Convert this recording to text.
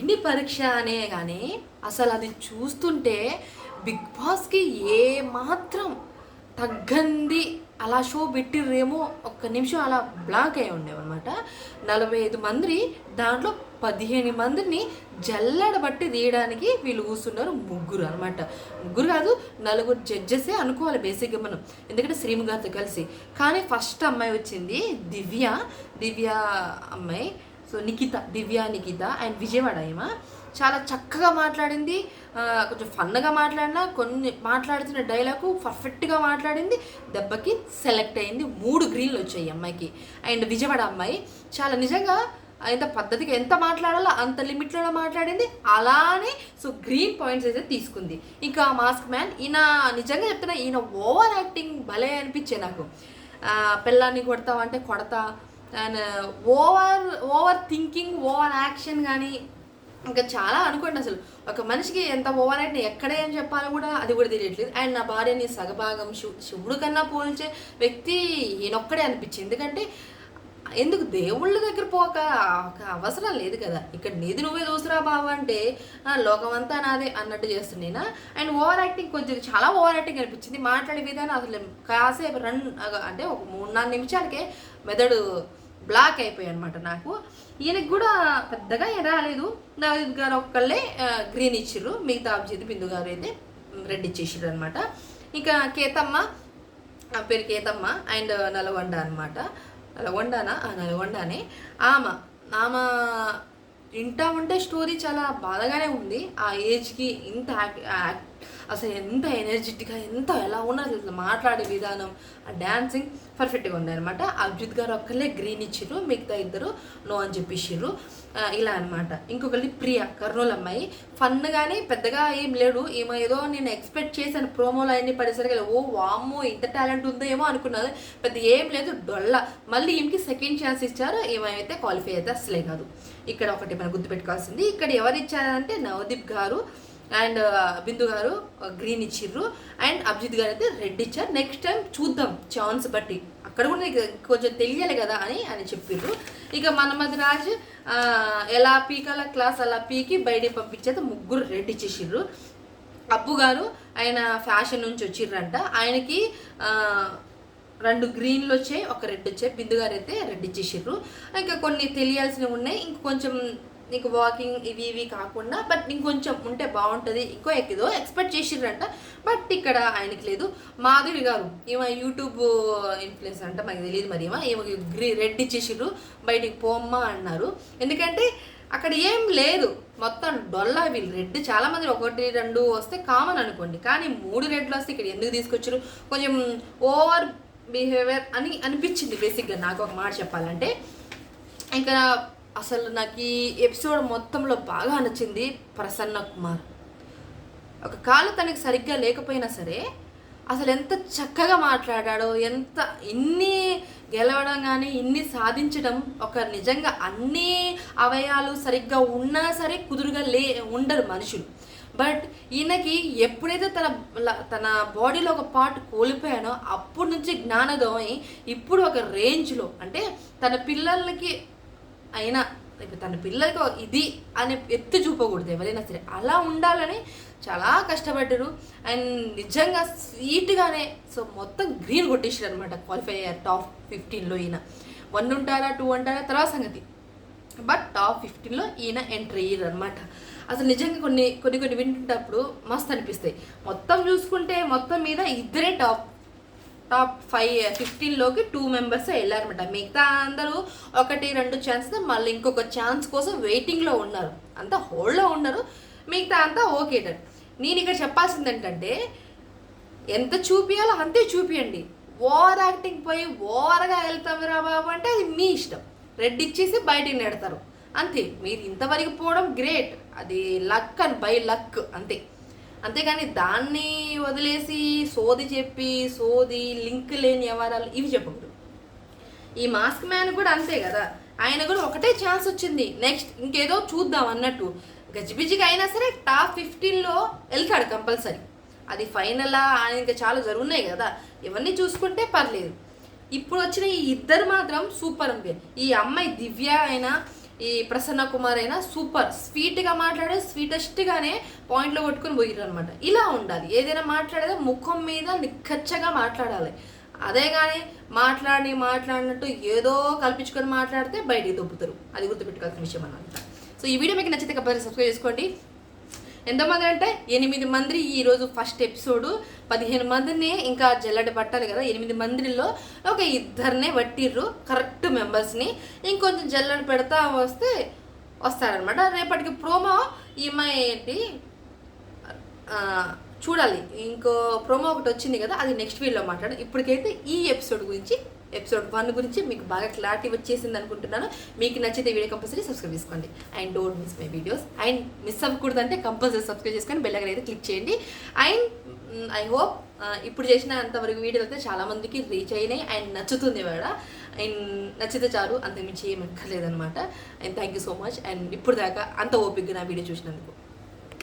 అగ్ని పరీక్ష అనే కానీ అసలు అది చూస్తుంటే బిగ్ బాస్కి ఏ మాత్రం తగ్గంది. అలా షో పెట్టిర్రేమో ఒక్క నిమిషం అలా బ్లాక్ అయి ఉండేవన్నమాట. నలభై ఐదు మంది దాంట్లో పదిహేను మందిని జల్లడబట్టి తీయడానికి వీళ్ళు కూర్చున్నారు ముగ్గురు అనమాట ముగ్గురు కాదు నలుగురు జడ్జెసే అనుకోవాలి బేసిక్గా మనం. ఎందుకంటే శ్రీము గారితో కలిసి. కానీ ఫస్ట్ అమ్మాయి వచ్చింది దివ్య. దివ్య అమ్మాయి సో నిఖిత దివ్య నిఖిత అండ్ విజయవాడ ఏమా చాలా చక్కగా మాట్లాడింది. కొంచెం ఫన్నగా మాట్లాడినా కొన్ని మాట్లాడుతున్న డైలాగు పర్ఫెక్ట్గా మాట్లాడింది. దెబ్బకి సెలెక్ట్ అయింది. మూడు గ్రీన్లు వచ్చాయి అమ్మాయికి. అండ్ విజయవాడ అమ్మాయి చాలా నిజంగా ఎంత పద్ధతిగా ఎంత మాట్లాడాలో అంత లిమిట్లోనే మాట్లాడింది. అలానే సో గ్రీన్ పాయింట్స్ అయితే తీసుకుంది. ఇంకా మాస్క్ మ్యాన్ ఈయన నిజంగా చెప్తున్నా ఈయన ఓవర్ యాక్టింగ్ భలే అనిపించే నాకు. ఆ, పిల్లాన్ని కొడతావంటే కొడతా and over over thinking over action కానీ ఇంకా చాలా అనుకోండి అసలు. ఒక మనిషికి ఎంత ఓవర్ యాక్ట్ ఎక్కడ ఏం చెప్పాలో కూడా అది కూడా తెలియట్లేదు. అండ్ నా భార్యని సగభాగం శివు శివుడు కన్నా పోల్చే వ్యక్తి ఈయనొక్కడే అనిపించింది. ఎందుకంటే ఎందుకు దేవుళ్ళ దగ్గర పోక ఒక అవసరం లేదు కదా. ఇక్కడ నీది నువ్వే చూసురా బావ అంటే లోకమంతా నాదే అన్నట్టు చేస్తున్నాయినా. అండ్ ఓవర్ యాక్టింగ్ కొంచెం చాలా ఓవర్ యాక్టింగ్ అనిపించింది. మాట్లాడే విధానం అసలు కాసేపు రన్ అంటే ఒక మూడు నాలుగు నిమిషాలకే మెదడు బ్లాక్ అయిపోయాయి అనమాట నాకు. ఈయనకి కూడా పెద్దగా ఏం రాలేదు. నవదీప్ గారు ఒక్కళ్ళే గ్రీన్ ఇచ్చిర్రు. మిగతా అభిజిత్ బిందు గారు అయితే రెడ్ ఇచ్చేసారు అనమాట ఇంకా కేతమ్మ ఆ పేరు కేతమ్మ అండ్ నల్గొండ అనమాట నల్గొండనా? ఆ, నల్గొండనే. ఆమె ఆమె వింటా ఉంటే స్టోరీ చాలా బాధగానే ఉంది. ఆ ఏజ్కి ఇంత యాక్ట్ యాక్- అసలు ఎంత ఎనర్జెటిక్గా ఎంత ఎలా ఉన్నారు అసలు మాట్లాడే విధానం ఆ డ్యాన్సింగ్ పర్ఫెక్ట్గా ఉంది అనమాట అభిజిత్ గారు ఒక్కరే గ్రీన్ ఇచ్చిర్రు మిగతా ఇద్దరు నో అని చెప్పిచ్చిర్రు ఇలా అనమాట ఇంకొకటి ప్రియ కర్నూలు అమ్మాయి. ఫన్గానే పెద్దగా ఏం లేడు. ఏమో ఏదో నేను ఎక్స్పెక్ట్ చేశాను ప్రోమోలో అన్ని పడేసరికి ఓ వామ్మో ఇంత టాలెంట్ ఉందో ఏమో అనుకున్నాను పెద్ద ఏం లేదు డొల్ల. మళ్ళీ ఈమెకి సెకండ్ ఛాన్స్ ఇచ్చారు. ఏమైతే క్వాలిఫై అయితే అసలే కాదు. ఇక్కడ ఒకటి మనం గుర్తుపెట్టుకోవాల్సింది. ఇక్కడ ఎవరు ఇచ్చారంటే నవదీప్ గారు. అండ్ బిందు uh, గారు uh, గ్రీన్ ఇచ్చిర్రు. అండ్ అభిజిత్ గారు అయితే రెడ్ ఇచ్చారు. నెక్స్ట్ టైం చూద్దాం ఛాన్స్ బట్టి. అక్కడ కూడా నీకు కొంచెం తెలియాలి కదా అని అని చెప్పిర్రు. ఇక మనమది రాజ్ ఎలా పీకాల క్లాస్ అలా పీకి బయటికి పంపించేది ముగ్గురు రెడ్ ఇచ్చేసిర్రు. అప్పు గారు ఆయన ఫ్యాషన్ నుంచి వచ్చిర్రంట. ఆయనకి రెండు గ్రీన్లు వచ్చాయి ఒక రెడ్ వచ్చాయి. బిందు గారు అయితే రెడ్ ఇచ్చేసిర్రు. ఇంకా కొన్ని తెలియాల్సినవి ఉన్నాయి. ఇంక కొంచెం నీకు వాకింగ్ ఇవి ఇవి కాకుండా బట్ ఇంకొంచెం ఉంటే బాగుంటుంది. ఇంకో ఎక్కిదో ఎక్స్పెక్ట్ చేసిర్రంట బట్ ఇక్కడ ఆయనకి లేదు. మాధురి గారు ఈమె యూట్యూబ్ ఇన్ఫ్లుయెన్స్ అంట మాకు తెలియదు మరి ఈమె. ఈమెకి గ్రీ రెడ్ ఇచ్చేసిర్రు. బయటికి పోమ్మా అన్నారు. ఎందుకంటే అక్కడ ఏం లేదు. మొత్తం డొల్లా వీళ్ళు రెడ్ చాలా మంది ఒకటి రెండు వస్తే కామన్ అనుకోండి. కానీ మూడు రెడ్లు వస్తే ఇక్కడ ఎందుకు తీసుకొచ్చారు కొంచెం ఓవర్ బిహేవియర్ అని అనిపించింది బేసిక్గా నాకు ఒక మాట చెప్పాలంటే. ఇంకా అసలు నాకు ఈ ఎపిసోడ్ మొత్తంలో బాగా నచ్చింది ప్రసన్న కుమార్. ఒక కాలు తనకి సరిగ్గా లేకపోయినా సరే అసలు ఎంత చక్కగా మాట్లాడాడో ఎంత ఇన్ని గెలవడం కానీ ఇన్ని సాధించడం ఒక నిజంగా అన్ని అవయాలు సరిగ్గా ఉన్నా సరే కుదురుగా లే ఉండరు మనుషులు. బట్ ఈయనకి ఎప్పుడైతే తన ల- తన బాడీలో ఒక పార్ట్ కోల్పోయానో అప్పటి నుంచి జ్ఞానోదయం ఇప్పుడు ఒక రేంజ్లో అంటే తన పిల్లలకి అయినా ఇప్పుడు తన పిల్లలకి ఇది అనే ఎత్తు చూపకూడదు ఎవరైనా సరే. అలా ఉండాలని చాలా కష్టపడ్డారు. అండ్ నిజంగా స్వీట్గానే సో మొత్తం గ్రీన్ కొట్టేసారు అనమాట క్వాలిఫై అయ్యారు టాప్ ఫిఫ్టీన్లో ఈయన. వన్ ఉంటారా టూ ఉంటారా తర్వాత సంగతి. బట్ టాప్ ఫిఫ్టీన్లో ఈయన ఎంట్రీ అయ్యారు అనమాట అసలు నిజంగా కొన్ని కొన్ని కొన్ని వింటున్నప్పుడు మస్తు అనిపిస్తాయి. మొత్తం చూసుకుంటే మొత్తం మీద ఇద్దరే టాప్ టాప్ ఫైవ్ ఫిఫ్టీన్లోకి టూ మెంబర్స్ వెళ్ళారనమాట మిగతా అందరూ ఒకటి రెండు ఛాన్స్ మళ్ళీ ఇంకొక ఛాన్స్ కోసం వెయిటింగ్లో ఉన్నారు. అంతా హోల్డ్లో ఉన్నారు. మిగతా అంతా ఓకే డన్ నేను ఇక్కడ చెప్పాల్సింది ఏంటంటే ఎంత చూపించాలో అంతే చూపియండి. ఓవర్ యాక్టింగ్ పోయి ఓవర్గా వెళ్తామిరా బాబు అంటే అది మీ ఇష్టం. రెడ్ ఇచ్చేసి బయటికి నెడతారు. అంతే. మీరు ఇంతవరకు పోవడం గ్రేట్ అది లక్ అని బై లక్ అంతే. అంతేగాని దాన్ని వదిలేసి సోది చెప్పి సోది లింక్ లేని వ్యవహారాలు ఇవి చెప్పకూడదు. ఈ మాస్క్ మ్యాన్ కూడా అంతే కదా. ఆయన కూడా ఒకటే ఛాన్స్ వచ్చింది. నెక్స్ట్ ఇంకేదో చూద్దాం అన్నట్టు. గజిబిజిగా అయినా సరే టాప్ ఫిఫ్టీన్లో వెళ్తాడు కంపల్సరీ. అది ఫైనలా ఆయన ఇంకా చాలా జరుగున్నాయి కదా. ఇవన్నీ చూసుకుంటే పర్లేదు. ఇప్పుడు వచ్చిన ఈ ఇద్దరు మాత్రం సూపర్ అంపే ఈ అమ్మాయి దివ్య అయినా ఈ ప్రసన్న కుమార్ అయినా సూపర్ స్వీట్గా మాట్లాడే స్వీటెస్ట్గానే పాయింట్లో కొట్టుకొని పోయిర్రు అనమాట ఇలా ఉండాలి. ఏదైనా మాట్లాడేది ముఖం మీద నిక్కచ్చగా మాట్లాడాలి. అదే కానీ మాట్లాడి మాట్లాడినట్టు ఏదో కల్పించుకొని మాట్లాడితే బయటికి దొబ్బుతారు. అది గుర్తుపెట్టుకోవాల్సిన విషయం అన్నమాట. సో ఈ వీడియో మీకు నచ్చితే కంపల్సరీ సబ్స్క్రైబ్ చేసుకోండి. ఎంతమంది అంటే ఎనిమిది మంది ఈరోజు ఫస్ట్ ఎపిసోడ్ పదిహేను మందిని ఇంకా జల్లడి పట్టాలి కదా. ఎనిమిది మందిలో ఒక ఇద్దరినే పట్టిర్రు కరెక్ట్ మెంబర్స్ని ఇంకొంచెం జల్లడి పెడతా వస్తే వస్తారనమాట రేపటికి ప్రోమో ఈమె ఏంటి? చూడాలి. ఇంకో ప్రోమో ఒకటి వచ్చింది కదా అది నెక్స్ట్ వీడియోలో మాట్లాడు. ఇప్పటికైతే ఈ ఎపిసోడ్ గురించి ఎపిసోడ్ వన్ గురించి మీకు బాగా క్లారిటీ వచ్చేసింది అనుకుంటున్నాను. మీకు నచ్చితే వీడియో కంపల్సరీ సబ్స్క్రైబ్ చేసుకోండి. And don't miss my videos and miss అవ్వకూడదు అంటే కంపల్సరీ సబ్స్క్రైబ్ చేసుకొని బెల్ అయితే క్లిక్ చేయండి. అండ్ ఐ హోప్ ఇప్పుడు చేసిన అంతవరకు వీడియోలు అయితే చాలామందికి రీచ్ అయినాయి. అండ్ నచ్చుతుంది కూడా అండ్ నచ్చితే చాలు అంతకుమించి ఏం ఎక్కర్లేదనమాట and thank you so much and ఇప్పుడు దాకా అంత ఓపిక్గా నా వీడియో చూసినందుకు.